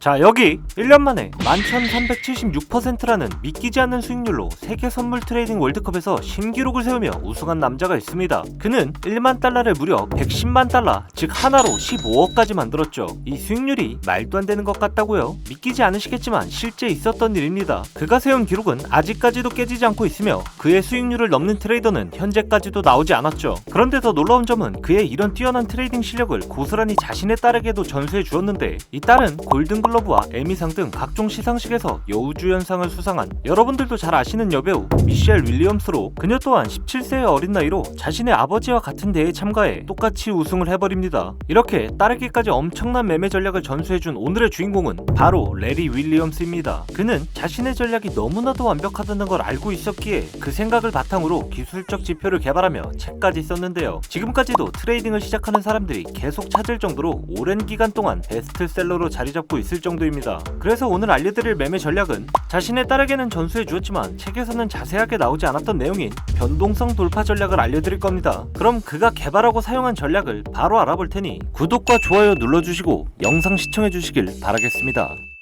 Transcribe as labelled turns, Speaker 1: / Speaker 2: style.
Speaker 1: 자 여기 1년 만에 11,376%라는 믿기지 않는 수익률로 세계 선물 트레이딩 월드컵에서 신기록을 세우며 우승한 남자가 있습니다. 그는 1만 달러를 무려 110만 달러, 즉 하나로 15억까지 만들었죠. 이 수익률이 말도 안 되는 것 같다고요? 믿기지 않으시겠지만 실제 있었던 일입니다. 그가 세운 기록은 아직까지도 깨지지 않고 있으며 그의 수익률을 넘는 트레이더는 현재까지도 나오지 않았죠. 그런데 더 놀라운 점은 그의 이런 뛰어난 트레이딩 실력을 고스란히 자신의 딸에게도 전수해 주었는데 이 딸은 골든 글러브와 에미상 등 각종 시상식에서 여우주연상을 수상한 여러분들도 잘 아시는 여배우 미셸 윌리엄스로 그녀 또한 17세의 어린 나이로 자신의 아버지와 같은 대회에 참가해 똑같이 우승을 해버립니다. 이렇게 딸에게까지 엄청난 매매 전략을 전수해준 오늘의 주인공은 바로 레리 윌리엄스입니다. 그는 자신의 전략이 너무나도 완벽하다는 걸 알고 있었기에 그 생각을 바탕으로 기술적 지표를 개발하며 책까지 썼는데요. 지금까지도 트레이딩을 시작하는 사람들이 계속 찾을 정도로 오랜 기간 동안 베스트셀러로 자리 잡고 있을 정도입니다. 그래서 오늘 알려드릴 매매 전략은 자신의 딸에게는 전수해 주었지만 책에서는 자세하게 나오지 않았던 내용인 변동성 돌파 전략을 알려드릴 겁니다. 그럼 그가 개발하고 사용한 전략을 바로 알아볼 테니 구독과 좋아요 눌러주시고 영상 시청해 주시길 바라겠습니다.